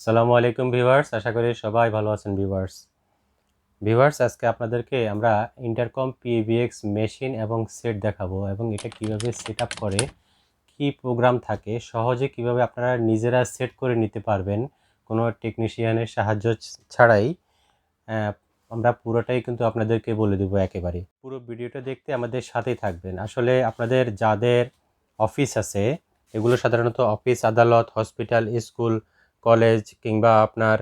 আসসালামু আলাইকুম ভিভার্স আশা করি সবাই ভালো আছেন ভিভার্স ভিভার্স আজকে আপনাদেরকে আমরা ইন্টারকম পিভিএক্স মেশিন এবং সেট দেখাবো এবং এটা কীভাবে সেট করে, কি প্রোগ্রাম থাকে, সহজে কীভাবে আপনারা নিজেরা সেট করে নিতে পারবেন, কোনো টেকনিশিয়ানের সাহায্য ছাড়াই আমরা পুরোটাই কিন্তু আপনাদেরকে বলে দেবো একেবারে। পুরো ভিডিওটা দেখতে আমাদের সাথেই থাকবেন। আসলে আপনাদের যাদের অফিস আছে, এগুলো সাধারণত অফিস আদালত হসপিটাল স্কুল কলেজ কিংবা আপনার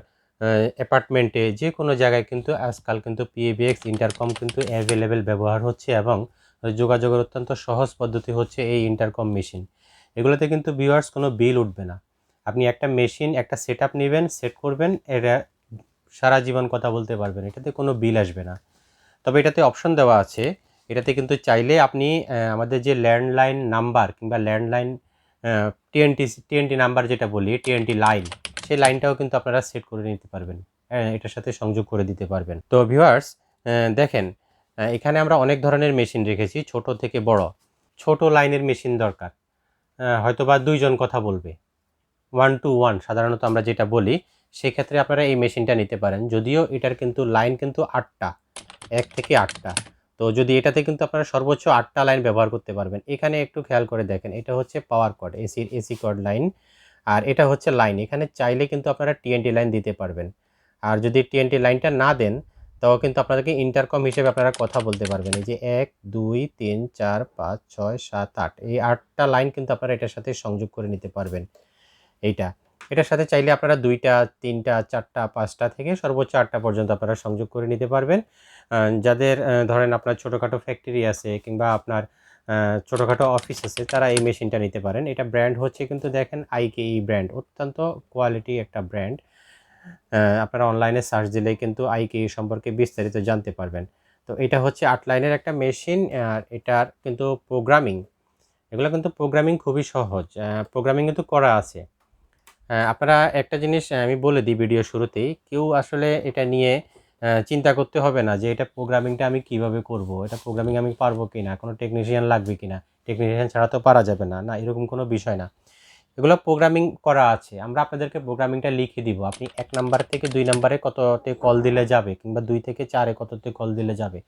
অ্যাপার্টমেন্টে যে কোনো জায়গায় কিন্তু আজকাল কিন্তু পিএবিএক্স ইন্টারকম কিন্তু অ্যাভেলেবেল ব্যবহার হচ্ছে এবং যোগাযোগের অত্যন্ত সহজ পদ্ধতি হচ্ছে এই ইন্টারকম মেশিন এগুলোতে কিন্তু ভিউয়ার্স কোনো বিল উঠবে না। আপনি একটা মেশিন একটা সেট আপ নেবেন সেট করবেন এটা সারা জীবন কথা বলতে পারবেন, এটাতে কোনো বিল আসবে না। তবে এটাতে অপশন দেওয়া আছে, এটাতে কিন্তু চাইলে আপনি আমাদের যে ল্যান্ডলাইন নাম্বার কিংবা ল্যান্ডলাইন টিএনটি টিএনটি নাম্বার যেটা বলি টিএনটি লাইন সেই লাইনটাও কিন্তু আপনারা সেট করে নিতে পারবেন। হ্যাঁ, এটার সাথে সংযোগ করে দিতে পারবেন। তো ভিউয়ার্স দেখেন এখানে আমরা অনেক ধরনের মেশিন রেখেছি ছোট থেকে বড়। ছোট লাইনের মেশিন দরকার। হয়তো বা দুইজন কথা বলবে। ওয়ান টু ওয়ান সাধারণত আমরা যেটা বলি সেক্ষেত্রে আপনারা এই মেশিনটা নিতে পারেন। যদিও এটার কিন্তু লাইন কিন্তু আটটা এক থেকে আটটা। তো যদি এটাতে কিন্তু আপনারা সর্বোচ্চ আটটা লাইন ব্যবহার করতে পারবেন। এখানে একটু খেয়াল করে দেখেন, এটা হচ্ছে পাওয়ার কর্ড এসির এসি কর্ড লাইন আর এটা হচ্ছে লাইন এখানে চাইলে কিন্তু আপনারা টিএনটি লাইন দিতে পারবেন। আর যদি টিএনটি লাইনটা না দেন, তাও কিন্তু আপনাদেরকে ইন্টারকম হিসেবে আপনারা কথা বলতে পারবেন। এই যে এক, দুই, তিন, চার, পাঁচ, ছয়, সাত, আট, এই আটটা লাইন কিন্তু আপনারা এটার সাথে সংযোগ করে নিতে পারবেন। এইটা, এটার সাথে চাইলে আপনারা দুইটা, তিনটা, চারটা, পাঁচটা থেকে সর্বোচ্চ আটটা পর্যন্ত আপনারা সংযোগ করে নিতে পারবেন। যাদের ধরেন আপনার ছোটোখাটো ফ্যাক্টরি আছে কিংবা আপনার ছোটোখাটো অফিস আছে, তারা এই মেশিনটা নিতে পারেন। এটা ব্র্যান্ড হচ্ছে কিন্তু দেখেন আইকেই ব্র্যান্ড অত্যন্ত কোয়ালিটি একটা ব্র্যান্ড আপনারা অনলাইনে সার্চ দিলেই কিন্তু আইকেই সম্পর্কে বিস্তারিত জানতে পারবেন। তো এটা হচ্ছে আট লাইনের একটা মেশিন আর এটার কিন্তু প্রোগ্রামিং এগুলো কিন্তু প্রোগ্রামিং খুবই সহজ প্রোগ্রামিং কিন্তু করা আছে। আপনারা একটা জিনিস, আমি বলে দিই ভিডিও শুরুতেই, কেউ আসলে এটা নিয়ে চিন্তা করতে হবে না যে এটা প্রোগ্রামিংটা আমি কীভাবে করব, এটা প্রোগ্রামিং আমি পারব কি না কোনো টেকনিশিয়ান লাগবে কি না টেকনিশিয়ান ছাড়া তো পারা যাবে না না, এরকম কোনো বিষয় না। এগুলো প্রোগ্রামিং করা আছে, আমরা আপনাদেরকে প্রোগ্রামিংটা লিখে দিব, আপনি এক নাম্বার থেকে দুই নাম্বারে কততে কল দিলে যাবে, কিংবা দুই থেকে চারে কততে কল দিলে যাবে,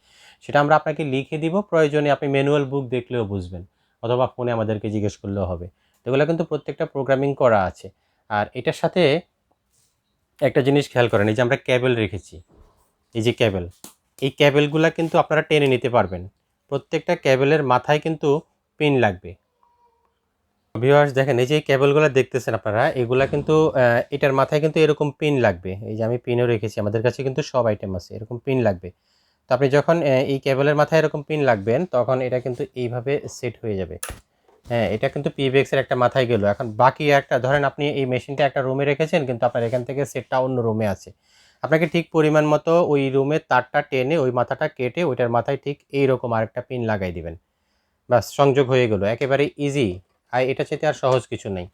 সেটা আমরা আপনাকে লিখে দিব, প্রয়োজনে আপনি ম্যানুয়াল বুক দেখলেও বুঝবেন, অথবা ফোনে আমাদেরকে জিজ্ঞেস করলেও হবে। এগুলো কিন্তু প্রত্যেকটা প্রোগ্রামিং করা আছে। আর এটার সাথে একটা জিনিস খেয়াল করেন, এই যে আমরা ক্যাবেল রেখেছি এই যে ক্যাবেল, এই ক্যাবেলগুলো কিন্তু আপনারা টেনে নিতে পারবেন। প্রত্যেকটা ক্যাবেলের মাথায় কিন্তু পিন লাগবে। ভিউয়ার্স, দেখেন, এই যে ক্যাবেলগুলো দেখতেছেন আপনারা, এগুলা কিন্তু এটার মাথায় কিন্তু এরকম পিন লাগবে। এই যে আমি পিনও রেখেছি, আমাদের কাছে কিন্তু সব আইটেম আছে, এরকম পিন লাগবে। তো আপনি যখন এই ক্যাবেলের মাথায় এরকম পিন লাগবেন, তখন এটা কিন্তু এইভাবে সেট হয়ে যাবে। হ্যাঁ এটা কিন্তু পিভিএক্স এর একটা মাথায় গেল। এখন বাকি একটা, ধরেন আপনি এই মেশিনটা একটা রুমে রেখেছেন, কিন্তু আপনার এখান থেকে সেটটা অন্য রুমে আছে। আপনাকে ঠিক পরিমাণ মতো ওই রুমের তারটা টেনে, ওই মাথাটা কেটে, ওইটার মাথায় ঠিক এইরকম আরেকটা পিন লাগাই দিবেন। বাস সংযোগ হয়ে গেল। একেবারে ইজি আর এটা চাইতে আর সহজ কিছু নেই।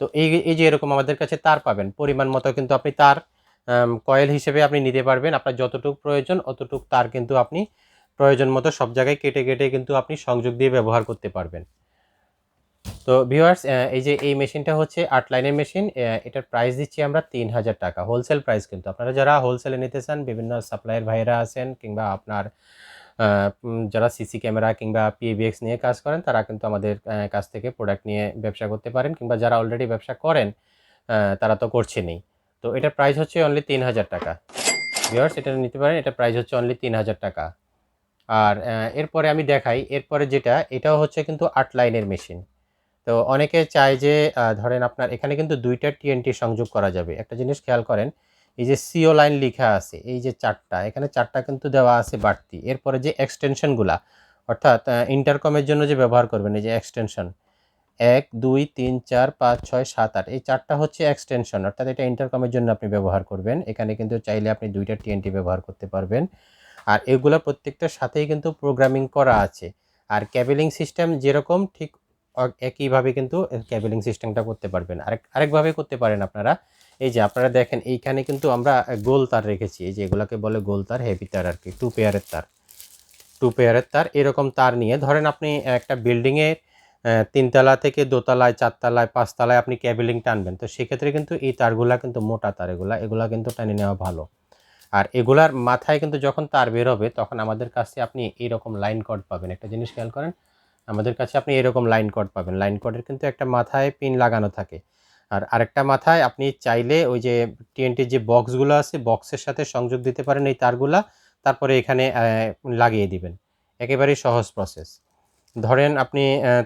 তো এই এই যে এরকম আমাদের কাছে তার পাবেন, পরিমাণ মতো কিন্তু আপনি তার কয়েল হিসেবে আপনি নিতে পারবেন। আপনার যতটুকু প্রয়োজন, অতটুকু তার কিন্তু আপনি প্রয়োজন মতো সব জায়গায় কেটে কেটে কিন্তু আপনি সংযোগ দিয়ে ব্যবহার করতে পারবেন। তো ভিউয়ার্স এই যে এই মেশিনটা হচ্ছে আট লাইনের মেশিন এটার প্রাইস দিচ্ছি আমরা তিন হাজার টাকা। হোলসেল প্রাইস কিন্তু। আপনারা যারা হোলসেলে নিতে চান, বিভিন্ন সাপ্লায়ার ভাইরা আছেন কিংবা আপনার যারা সিসি ক্যামেরা কিংবা পিএবিএক্স নিয়ে কাজ করেন, তারা কিন্তু আমাদের কাছ থেকে প্রোডাক্ট নিয়ে ব্যবসা করতে পারেন কিংবা যারা অলরেডি ব্যবসা করেন তারা তো করছেনই। তো এটার প্রাইস হচ্ছে অনলি তিন হাজার টাকা। ভিউয়ার্স, এটা নিতে পারেন এটার প্রাইস হচ্ছে অনলি তিন হাজার টাকা। আর এরপরে আমি দেখাই, এরপরে যেটা, এটাও হচ্ছে কিন্তু আট লাইনের মেশিন। তো অনেকে চায় যে ধরেন আপনার এখানে কিন্তু দুইটা টিএনটি সংযোগ করা যাবে। একটা জিনিস খেয়াল করেন, এই যে সিও লাইন লেখা আছে, এই যে চারটা, এখানে চারটা কিন্তু দেওয়া আছে বাড়তি। এরপরে যে এক্সটেনশনগুলা অর্থাৎ ইন্টারকমের জন্য যে ব্যবহার করবেন, এই যে এক্সটেনশন এক, দুই, তিন, চার, পাঁচ, ছয়, সাত, আট, এই চারটা হচ্ছে এক্সটেনশন অর্থাৎ এটা ইন্টারকমের জন্য আপনি ব্যবহার করবেন। এখানে কিন্তু চাইলে আপনি দুইটা টিএনটি ব্যবহার করতে পারবেন। আর এগুলো প্রত্যেকটার সাথেই কিন্তু প্রোগ্রামিং করা আছে। আর ক্যাবেলিং সিস্টেম যেরকম, ঠিক একইভাবে কিন্তু ক্যাবেলিং সিস্টেমটা করতে পারবেন। আরেক, আরেকভাবে করতে পারেন আপনারা। এই যে আপনারা দেখেন, এইখানে কিন্তু আমরা গোল তার রেখেছি। এই যে এগুলোকে বলে গোল তার হেভি তার আর কি টু পেয়ারের তার। টু পেয়ারের তার, এরকম তার নিয়ে ধরেন আপনি একটা বিল্ডিংয়ের তিনতলা থেকে দোতলায়, চারতলায়, পাঁচতলায় আপনি ক্যাবেলিং টানবেন। তো সেক্ষেত্রে কিন্তু এই তারগুলা কিন্তু মোটা তার এগুলা এগুলা কিন্তু টানে নেওয়া ভালো। আর এগুলার মাথায় কিন্তু যখন তার বের হবে, তখন আমাদের কাছে আপনি এইরকম লাইন কর্ড পাবেন। একটা জিনিস খেয়াল করেন আমাদের কাছে আপনি এরকম লাইন কর্ড পাবেন। লাইন কর্ডের কিন্তু একটা মাথায় পিন লাগানো থাকে। আর আরেকটা মাথায় আপনি চাইলে ওই যে টিএনটির যে বক্সগুলো আছে বক্সের সাথে সংযোগ দিতে পারেন এই তারগুলা। তারপরে এখানে লাগিয়ে দিবেন। একেবারেই সহজ প্রসেস ধরেন আপনি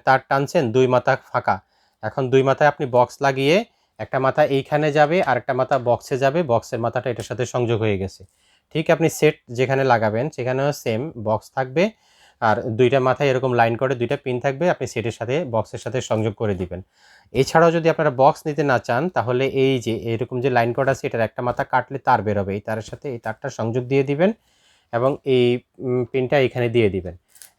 তার টানছেন দুই মাথা ফাঁকা। এখন দুই মাথায় আপনি বক্স লাগিয়ে একটা মাথা এইখানে যাবে আর একটা মাথা বক্সে যাবে। বক্সের মাথাটা এটার সাথে সংযোগ হয়ে গেছে। ঠিক আপনি সেট যেখানে লাগাবেন, সেখানেও সেম বক্স থাকবে। আর দুইটা মাথায় এরকম লাইন করে, দুইটা পিন থাকবে, আপনি সেটের সাথে বক্সের সাথে সংযোগ করে দিবেন। এছাড়াও যদি আপনারা বক্স নিতে না চান, তাহলে এই যে, এরকম যে লাইন কর্ড আছে, এটার একটা মাথা কাটলে তার বেরোবে। এই তারের সাথে এই তারটা সংযোগ দিয়ে দিবেন এবং এই পিনটা এখানে দিয়ে দিবেন।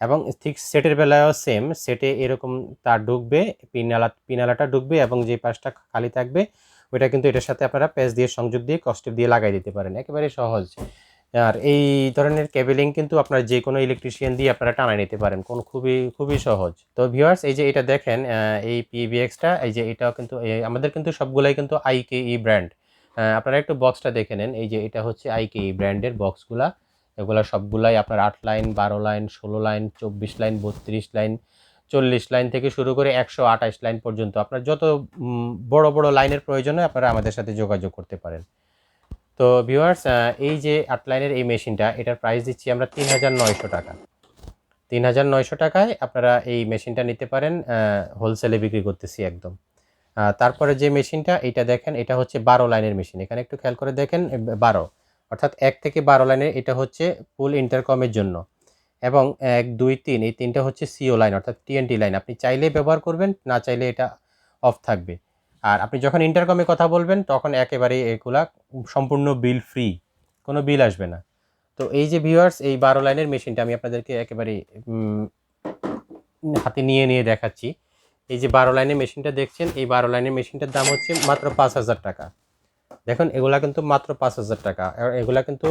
এবং ঠিক সেটের বেলায়ও সেম সেটে এরকম তার ঢুকবে পিনালা পিনালাটা ঢুকবে এবং যে পাশটা খালি থাকবে, ওইটা কিন্তু এটার সাথে আপনারা প্যাচ দিয়ে, সংযোগ দিয়ে কস্টেপ দিয়ে লাগাই দিতে পারেন। একেবারে সহজ। আর এই ধরনের কেবেলিং কিন্তু আপনার যে কোনো ইলেকট্রিশিয়ান দিয়ে আপনারা টানায় নিতে পারেন। কোন খুবই খুবই সহজ। তো ভিউয়ার্স এই যে এটা দেখেন এই পিবিএক্সটা এই যে এটাও কিন্তু আমাদের কিন্তু সবগুলাই কিন্তু আইকেই ব্র্যান্ড আপনারা একটু বক্সটা দেখে নেন। এই যে এটা হচ্ছে আইকেই ব্র্যান্ডের বক্সগুলা এগুলা সবগুলাই আপনার আট লাইন, বারো লাইন, ষোলো লাইন, চব্বিশ লাইন, বত্রিশ লাইন, চল্লিশ লাইন থেকে শুরু করে একশো আঠাশ লাইন পর্যন্ত। আপনার যত বড় বড় লাইনের প্রয়োজনে আপনারা আমাদের সাথে যোগাযোগ করতে পারেন। তো ভিউয়ার্স এই যে আট লাইনের এই মেশিনটা, এটার প্রাইস দিচ্ছি আমরা তিন হাজার নয়শো টাকা। তিন হাজার নয়শো টাকায় আপনারা এই মেশিনটা নিতে পারেন হোলসেলে বিক্রি করতেছি একদম। তারপরে যে মেশিনটা, এটা দেখেন, এটা হচ্ছে বারো লাইনের মেশিন। এখানে একটু খেয়াল করে দেখেন বারো। অর্থাৎ এক থেকে বারো লাইনের, এটা হচ্ছে ফুল ইন্টারকমের জন্য। এবং এক, দুই, তিন, এই তিনটা হচ্ছে সিও লাইন অর্থাৎ টিএনটি লাইন আপনি চাইলে ব্যবহার করবেন, না চাইলে এটা অফ থাকবে। আর আপনি যখন ইন্টারকমে কথা বলবেন, তখন একেবারে এগুলা সম্পূর্ণ বিল ফ্রি কোনো বিল আসবে না। তো এই যে ভিউয়ার্স এই বারো লাইনের মেশিনটা আমি আপনাদেরকে একেবারে হাতে নিয়ে নিয়ে দেখাচ্ছি। এই যে বারো লাইনের মেশিনটা দেখছেন, এই বারো লাইনের মেশিনটার দাম হচ্ছে মাত্র পাঁচ হাজার টাকা। দেখুন, এগুলা কিন্তু মাত্র পাঁচ হাজার টাকা। এগুলা কিন্তু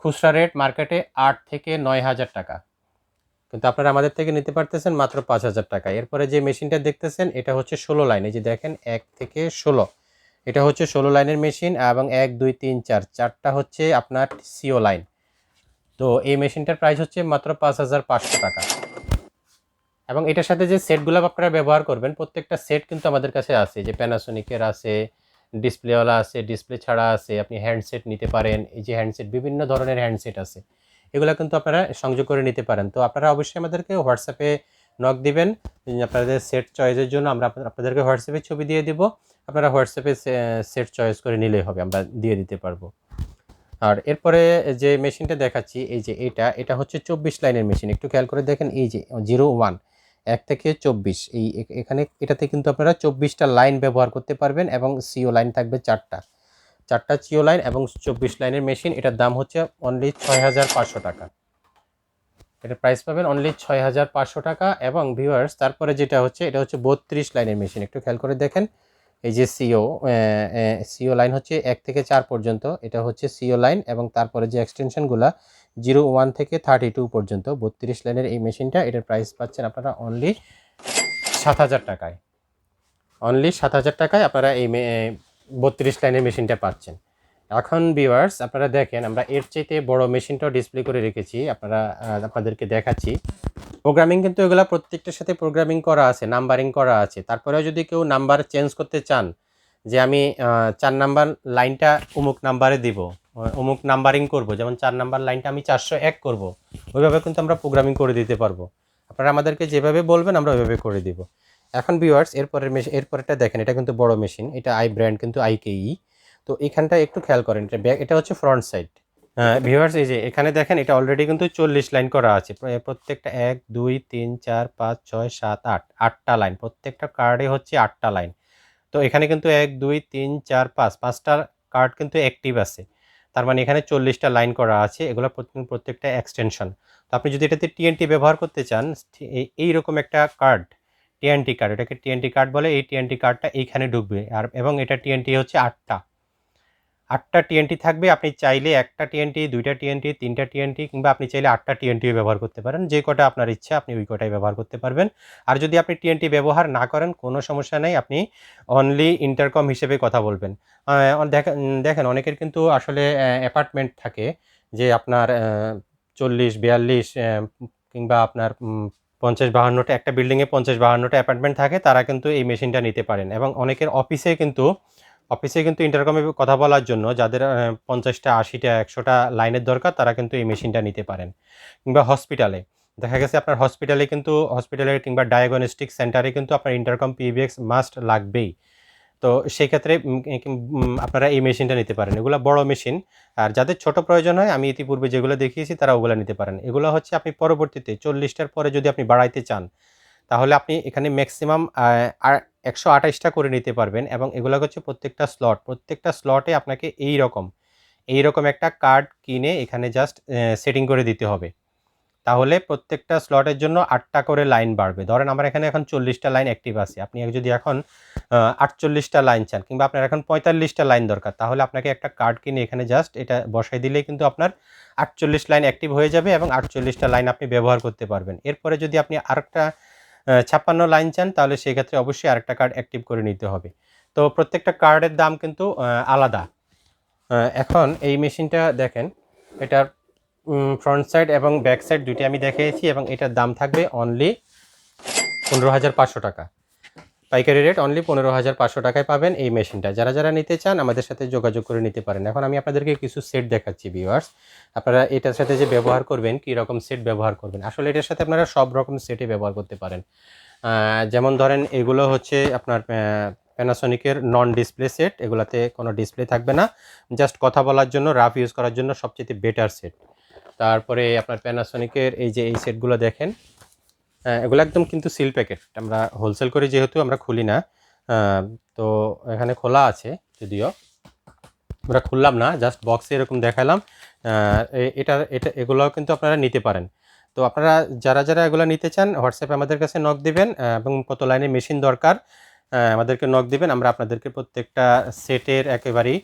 খুচরা রেট মার্কেটে আট থেকে নয় হাজার টাকা। কিন্তু আপনারা আমাদের থেকে নিতে পারতেছেন মাত্র পাঁচ হাজার টাকা। এরপরে যে মেশিনটা দেখতেছেন, এটা হচ্ছে ষোলো লাইন। এই যে দেখেন, এক থেকে ষোলো। এটা হচ্ছে ষোলো লাইনের মেশিন এবং এক, দুই, তিন, চার। চারটা হচ্ছে আপনার সিও লাইন। তো এই মেশিনটার প্রাইস হচ্ছে মাত্র পাঁচ হাজার পাঁচশো টাকা। এবং এটার সাথে যে সেটগুলো আপনারা ব্যবহার করবেন, প্রত্যেকটা সেট কিন্তু আমাদের কাছে আছে। যে প্যানাসোনিকের আছে ডিসপ্লেওয়ালা আছে ডিসপ্লে ছাড়া আছে, আপনি হ্যান্ডসেট নিতে পারেন। এই যে হ্যান্ডসেট বিভিন্ন ধরনের হ্যান্ডসেট আছে। এগুলো কিন্তু আপনারা সংযোগ করে নিতে পারেন। তো আপনারা অবশ্যই আমাদেরকে হোয়াটসঅ্যাপে নক দিবেন। আপনাদের সেট চয়েসের জন্য আমরা আপনাদেরকে হোয়াটসঅ্যাপে ছবি দিয়ে দিব। আপনারা হোয়াটসঅ্যাপে সেট চয়েস করে নিলেই হবে, আমরা দিয়ে দিতে পারব। আর এরপরে যে মেশিনটা দেখাচ্ছি, এই যে এটা এটা হচ্ছে চব্বিশ লাইনের মেশিন একটু খেয়াল করে দেখেন, এই যে জিরো ওয়ান, এক থেকে চব্বিশ, এই এখানে এটাতে কিন্তু আপনারা চব্বিশটা লাইন ব্যবহার করতে পারবেন এবং সিও লাইন থাকবে চারটা। চারটা চিও লাইন এবং চব্বিশ লাইনের মেশিন, এটার দাম হচ্ছে অনলি ছয় হাজার পাঁচশো টাকা। এটার প্রাইস পাবেন অনলি ছয় হাজার পাঁচশো টাকা এবং ভিউয়ার্স তারপরে যেটা হচ্ছে, এটা হচ্ছে বত্রিশ লাইনের মেশিন। একটু খেয়াল করে দেখেন, এই যে সিও সিও লাইন হচ্ছে এক থেকে চার পর্যন্ত, এটা হচ্ছে সিও লাইন এবং তারপরে যে এক্সটেনশনগুলো, জিরো ওয়ান থেকে থার্টি টু পর্যন্ত, বত্রিশ লাইনের এই মেশিনটা, এটার প্রাইস পাচ্ছেন আপনারা অনলি সাত হাজার টাকায়। অনলি সাত হাজার টাকায় আপনারা এই বত্রিশ লাইনের মেশিনটা পাচ্ছেন। এখন ভিউয়ার্স আপনারা দেখেন, আমরা এর চাইতে বড় মেশিনটাও ডিসপ্লে করে রেখেছি। আপনারা আপনাদেরকে দেখাচ্ছি। প্রোগ্রামিং কিন্তু এগুলা প্রত্যেকটার সাথে প্রোগ্রামিং করা আছে নাম্বারিং করা আছে। তারপরেও যদি কেউ নাম্বার চেঞ্জ করতে চান, যে আমি চার নাম্বার লাইনটা অমুক নাম্বারে দিব, অমুক নাম্বারিং করব, যেমন চার নাম্বার লাইনটা আমি চারশো এক করব, ওইভাবে কিন্তু আমরা প্রোগ্রামিং করে দিতে পারব। আপনারা আমাদেরকে যেভাবে বলবেন, আমরা ওইভাবে করে দিব। এখন ভিউয়ার্স এরপরের মেশিন এরপরেরটা দেখেন, এটা কিন্তু বড় মেশিন এটা আই ব্র্যান্ড কিন্তু আইকেই তো এখানটা একটু খেয়াল করেন, এটা ব্যাক এটা হচ্ছে ফ্রন্ট সাইড ভিউয়ার্স এই যে এখানে দেখেন, এটা অলরেডি কিন্তু চল্লিশ লাইন করা আছে। প্রত্যেকটা এক, দুই, তিন, চার, পাঁচ, ছয়, সাত, আট, আটটা লাইন প্রত্যেকটা কার্ডে হচ্ছে আটটা লাইন তো এখানে কিন্তু এক, দুই, তিন, চার, পাঁচ, পাঁচটা কার্ড কিন্তু অ্যাক্টিভ আছে। তার মানে এখানে চল্লিশটা লাইন করা আছে, এগুলো প্রত্যেক- প্রত্যেকটা এক্সটেনশন তো আপনি যদি এটাতে টিএনটি ব্যবহার করতে চান এই- এইরকম একটা কার্ড টিএনটি কার্ড এটাকে টিএনটি কার্ড বলে এই টিএনটি কার্ডটা এইখানে ঢুকবে আর এবং এটা টিএনটি হচ্ছে আটটা আটটা টিএনটি থাকবে আপনি চাইলে একটা টিএনটি দুইটা টিএনটি তিনটা টিএনটি কিংবা আপনি চাইলে আটটা টিএনটিও ব্যবহার করতে পারেন যে কটা আপনার ইচ্ছা আপনি ওই কটাই ব্যবহার করতে পারবেন আর যদি আপনি টিএনটি ব্যবহার না করেন কোনো সমস্যা নেই আপনি অনলি ইন্টারকম হিসেবে কথা বলবেন দেখেন অনেকের কিন্তু আসলে অ্যাপার্টমেন্ট থাকে যে আপনার চল্লিশ বিয়াল্লিশ কিংবা আপনার পঞ্চাশ বাহান্নটা, একটা বিল্ডিংয়ে পঞ্চাশ বাহান্নটা অ্যাপার্টমেন্ট থাকে, তারা কিন্তু এই মেশিনটা নিতে পারেন। এবং অনেকের অফিসে কিন্তু অফিসে কিন্তু ইন্টারকমে কথা বলার জন্য যাদের পঞ্চাশটা, আশিটা, একশোটা লাইনের দরকার, তারা কিন্তু এই মেশিনটা নিতে পারেন। কিংবা হসপিটালে দেখা গেছে আপনার হসপিটালে কিন্তু হসপিটালে কিংবা ডায়াগনস্টিক সেন্টারে কিন্তু আপনার ইন্টারকম পিভিএক্স মাস্ট লাগবেই। তো সেই ক্ষেত্রে আপনারা এই মেশিনটা নিতে পারেন। এগুলো বড় মেশিন আর যাদের ছোট প্রয়োজন হয়, আমি ইতিপূর্বে যেগুলো দেখিয়েছি, তারা ওগুলো নিতে পারেন। এগুলো হচ্ছে আপনি পরবর্তীতে চল্লিশটার পরে যদি আপনি বাড়াইতে চান, তাহলে আপনি এখানে ম্যাক্সিমাম একশো আঠাশটা করে নিতে পারবেন এবং এগুলো হচ্ছে প্রত্যেকটা স্লট প্রত্যেকটা স্লটে আপনাকে এই রকম এই রকম একটা কার্ড কিনে এখানে জাস্ট সেটিং করে দিতে হবে। তাহলে প্রত্যেকটা স্লটের জন্য আটটা করে লাইন বাড়বে। ধরেন আমার এখানে এখন চল্লিশটা লাইন অ্যাক্টিভ আছে। আপনি যদি এখন আটচল্লিশটা লাইন চান কিংবা আপনার এখন পঁয়তাল্লিশটা লাইন দরকার, তাহলে আপনাকে একটা কার্ড কিনে এখানে জাস্ট এটা বসাই দিলেই কিন্তু আপনার আটচল্লিশ লাইন অ্যাক্টিভ হয়ে যাবে এবং আটচল্লিশটা লাইন আপনি ব্যবহার করতে পারবেন। এরপরে যদি আপনি আরেকটা ছাপ্পান্ন লাইন চান, তাহলে সেই ক্ষেত্রে অবশ্যই আরেকটা কার্ড অ্যাক্টিভ করে নিতে হবে। তো প্রত্যেকটা কার্ডের দাম কিন্তু আলাদা। এখন এই মেশিনটা দেখেন, এটার ফ্রন্ট সাইড এবং ব্যাক সাইড দুইটি আমি দেখিয়েছি এবং এটার দাম থাকবে অনলি পনেরো হাজার পাঁচশো টাকা। পাইকারি রেট অনলি পনেরো হাজার পাঁচশো টাকায় পাবেন এই মেশিনটা যারা যারা নিতে চান, আমাদের সাথে যোগাযোগ করে নিতে পারেন। এখন আমি আপনাদেরকে কিছু সেট দেখাচ্ছি ভিউয়ার্স আপনারা এটার সাথে যে ব্যবহার করবেন, কী রকম সেট ব্যবহার করবেন? আসলে এটার সাথে আপনারা সব রকম সেটে ব্যবহার করতে পারেন। যেমন ধরেন, এগুলো হচ্ছে আপনার প্যানাসনিকের নন ডিসপ্লে সেট এগুলাতে কোনো ডিসপ্লে থাকবে না। জাস্ট কথা বলার জন্য রাফ ইউজ করার জন্য সবচেয়ে বেটার সেট তারপরে আপনার প্যানাসনিকের এই যে এই সেটগুলো দেখেন এগুলো একদম কিন্তু সিল প্যাকেট আমরা হোলসেল করি যেহেতু আমরা খুলি না তো এখানে খোলা আছে যদিও। আমরা খুললাম না জাস্ট বক্সে এরকম দেখালাম। এটা এটা, এগুলোও কিন্তু আপনারা নিতে পারেন। তো আপনারা যারা যারা এগুলো নিতে চান হোয়াটসঅ্যাপে আমাদের কাছে নক দিবেন এবং কত লাইনে মেশিন দরকার আমাদেরকে নক দিবেন। আমরা আপনাদেরকে প্রত্যেকটা সেটের একেবারেই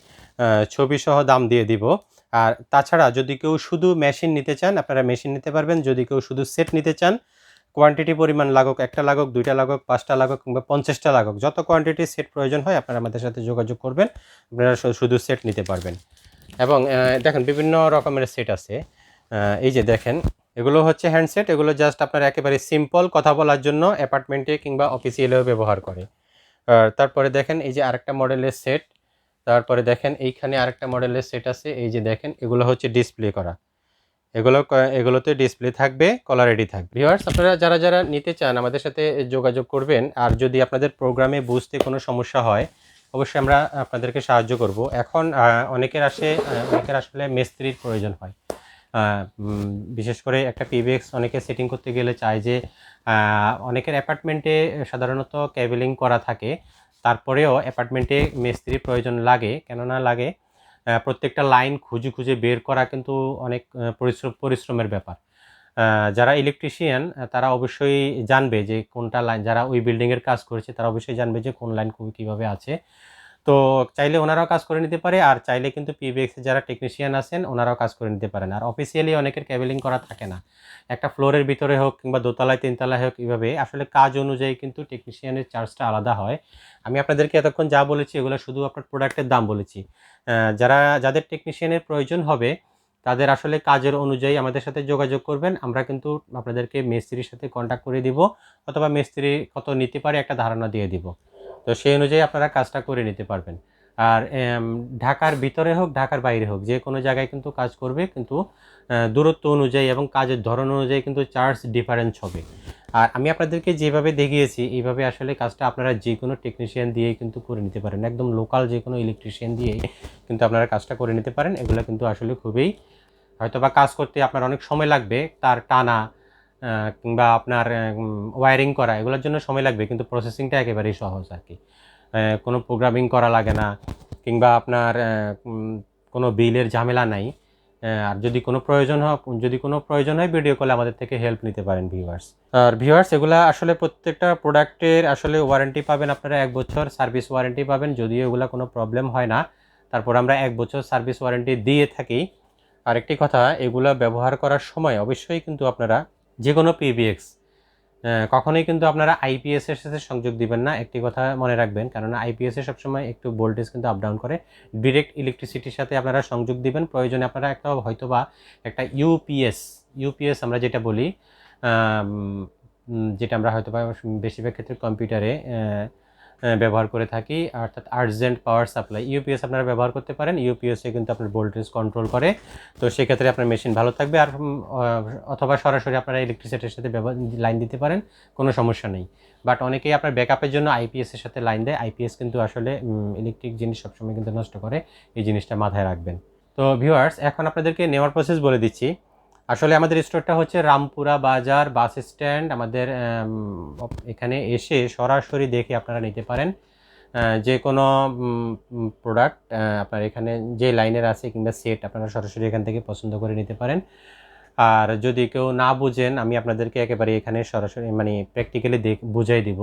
ছবি সহ দাম দিয়ে দিব। আর তাছাড়া যদি কেউ শুধু মেশিন নিতে চান, আপনারা মেশিন নিতে পারবেন। যদি কেউ শুধু সেট নিতে চান কোয়ান্টিটি পরিমাণ লাগুক একটা লাগুক, দুইটা লাগুক, পাঁচটা লাগুক কিংবা পঞ্চাশটা লাগুক, যত কোয়ান্টিটি সেট প্রয়োজন হয়, আপনারা আমাদের সাথে যোগাযোগ করবেন। আপনারা শুধু সেট নিতে পারবেন। এবং দেখেন, বিভিন্ন রকমের সেট আছে। এই যে দেখেন, এগুলো হচ্ছে হ্যান্ডসেট এগুলো জাস্ট আপনার একেবারে সিম্পল কথা বলার জন্য অ্যাপার্টমেন্টে কিংবা অফিসিয়ালেও ব্যবহার করে। তারপরে দেখেন, এই যে আরেকটা মডেলের সেট তারপরে দেখেন এইখানে আরেকটা মডেলের সেট আছে, এই যে দেখেন, এগুলো হচ্ছে ডিসপ্লে করা। এগুলো এগুলোতে ডিসপ্লে থাকবে কলার রেডি থাকবে। ভিউয়ার্স আপনারা যারা যারা নিতে চান আমাদের সাথে যোগাযোগ করবেন, আর যদি আপনাদের প্রোগ্রামে বুঝতে কোনো সমস্যা হয়, অবশ্যই আমরা আপনাদেরকে সাহায্য করব। এখন অনেকের আসে অনেকের আসলে মিস্ত্রির প্রয়োজন হয়। বিশেষ করে একটা পিবিএক্স অনেকে সেটিং করতে গেলে চায় যে অনেকের অ্যাপার্টমেন্টে সাধারণত কেবেলিং করা থাকে। তারপরেও অ্যাপার্টমেন্টে মিস্ত্রির প্রয়োজন লাগে, কেননা লাগে প্রত্যেকটা লাইন খুঁজে খুঁজে বের করা কিন্তু অনেক পরিশ্রম, পরিশ্রমের ব্যাপার। যারা ইলেকট্রিশিয়ান তারা অবশ্যই জানবে যে কোনটা লাইন যারা ওই বিল্ডিংয়ের কাজ করেছে, তারা অবশ্যই জানবে যে কোন লাইন কীভাবে আছে। তো চাইলে ওনারাও কাজ করে নিতে পারে, আর চাইলে কিন্তু পিবিএক্স যারা টেকনিশিয়ান আছেন, ওনারাও কাজ করে নিতে পারেন। আর অফিসিয়ালি অনেকের কেবেলিং করা থাকে না। একটা ফ্লোরের ভিতরে হোক কিংবা দোতলায়, তিনতলায় হোক এইভাবে, আসলে কাজ অনুযায়ী কিন্তু টেকনিশিয়ানের চার্জটা আলাদা হয়। আমি আপনাদেরকে এতক্ষণ যা বলেছি, এগুলো শুধু আপনার প্রোডাক্টের দাম বলেছি। যারা, যাদের টেকনিশিয়ানের প্রয়োজন হবে, তাদের আসলে কাজের অনুযায়ী আমাদের সাথে যোগাযোগ করবেন। আমরা কিন্তু আপনাদেরকে মিস্ত্রির সাথে কন্ট্যাক্ট করে দিব, অথবা মিস্ত্রি কত নিতে পারে একটা ধারণা দিয়ে দিব। তো সেই অনুযায়ী আপনারা কাজটা করে নিতে পারবেন। আর ঢাকার ভিতরে হোক, ঢাকার বাইরে হোক, যে কোনো জায়গায় কিন্তু কাজ করবে, কিন্তু দূরত্ব অনুযায়ী এবং কাজের ধরন অনুযায়ী কিন্তু চার্জ ডিফারেন্স হবে। আর আমি আপনাদেরকে যেভাবে দেখিয়েছি, এইভাবে আসলে কাজটা আপনারা যে কোনো টেকনিশিয়ান দিয়েই কিন্তু করে নিতে পারেন। একদম লোকাল যে কোনো ইলেকট্রিশিয়ান দিয়েই কিন্তু আপনারা কাজটা করে নিতে পারেন। এগুলো কিন্তু আসলে খুবই হয়তো বা কাজ করতে আপনার অনেক সময় লাগবে, তার টানা কিংবা আপনার ওয়ারিং করা, এগুলোর জন্য সময় লাগবে, কিন্তু প্রসেসিংটা একেবারেই সহজ আর কি। কোনো প্রোগ্রামিং করা লাগে না, কিংবা আপনার কোনো বিলের ঝামেলা নাই। আর যদি কোনো প্রয়োজন হয়, যদি কোনো প্রয়োজন হয় ভিডিও কলে আমাদের থেকে হেল্প নিতে পারেন ভিউয়ার্স আর ভিউয়ার্স এগুলো আসলে প্রত্যেকটা প্রোডাক্টের আসলে ওয়ারেন্টি পাবেন আপনারা এক বছর সার্ভিস ওয়ারেন্টি পাবেন, যদিও এগুলো কোনো প্রবলেম হয় না। তারপর আমরা এক বছর সার্ভিস ওয়ারেন্টি দিয়ে থাকি। আরেকটি কথা, এগুলো ব্যবহার করার সময় অবশ্যই কিন্তু আপনারা যে কোনো পিবিএক্স কখনোই কিন্তু আপনারা আইপিএস এর সাথে সংযোগ দিবেন না। একটি কথা মনে রাখবেন কারণ আইপিএস এ সবসময় একটু ভোল্টেজ কিন্তু আপ ডাউন করে। ডিরেক্ট ইলেকট্রিসিটির সাথে আপনারা সংযোগ দিবেন। প্রয়োজনে আপনারা একটা হয়তোবা একটা ইউপিএস ইউপিএস আমরা যেটা বলি যেটা আমরা হয়তো বা বেশিরভাগ ক্ষেত্রে কম্পিউটারে ব্যবহার করে থাকি, অর্থাৎ আর্জেন্ট পাওয়ার সাপ্লাই ইউপিএস আপনারা ব্যবহার করতে পারেন ইউপিএসে কিন্তু আপনার ভোল্টেজ কন্ট্রোল করে। তো সেক্ষেত্রে আপনার মেশিন ভালো থাকবে আর অথবা সরাসরি আপনারা ইলেকট্রিসিটির সাথে লাইন দিতে পারেন, কোনো সমস্যা নেই। বাট অনেকেই আপনার ব্যাকআপের জন্য আইপিএস এর সাথে লাইন দেয়। আইপিএস কিন্তু আসলে ইলেকট্রিক জিনিস সবসময় কিন্তু নষ্ট করে, এই জিনিসটা মাথায় রাখবেন। তো ভিউয়ার্স এখন আপনাদেরকে নেওয়ার প্রসেস বলে দিচ্ছি। আসলে আমাদের স্টোরটা হচ্ছে রামপুরা বাজার বাস স্ট্যান্ড। আমাদের এখানে এসে সরাসরি দেখে আপনারা নিতে পারেন যে কোনো প্রোডাক্ট আপনার এখানে যে লাইনের আছে কিংবা সেট আপনারা সরাসরি এখান থেকে পছন্দ করে নিতে পারেন। আর যদি কেউ না বুঝেন, আমি আপনাদেরকে একেবারে এখানে সরাসরি মানে প্র্যাকটিক্যালি দেখ, বুঝাই দিব।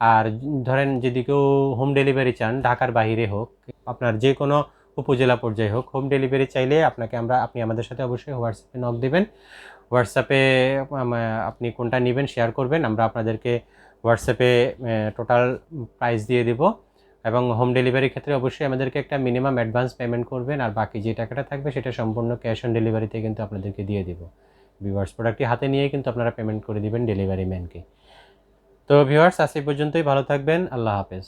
আর ধরেন যদি কেউ হোম ডেলিভারি চান, ঢাকার বাইরে হোক, আপনার যে কোনো উপজেলা পর্যায়ে হোক হোম ডেলিভারি চাইলে আপনাকে আমরা, আপনি আমাদের সাথে অবশ্যই হোয়াটসঅ্যাপে নক দেবেন। হোয়াটসঅ্যাপে আপনি কোনটা নেবেন শেয়ার করবেন, আমরা আপনাদেরকে হোয়াটসঅ্যাপে টোটাল প্রাইস দিয়ে দিব। এবং হোম ডেলিভারির ক্ষেত্রে অবশ্যই আমাদেরকে একটা মিনিমাম অ্যাডভান্স পেমেন্ট করবেন, আর বাকি যে টাকাটা থাকবে সেটা সম্পূর্ণ ক্যাশ অন ডেলিভারিতে কিন্তু আপনাদেরকে দিয়ে দিব। ভিউয়ার্স প্রোডাক্টটি হাতে নিয়ে কিন্তু আপনারা পেমেন্ট করে দিবেন ডেলিভারি ম্যানকে তো ভিউয়ার্স আজ পর্যন্তই, ভালো থাকবেন, আল্লাহ হাফেজ।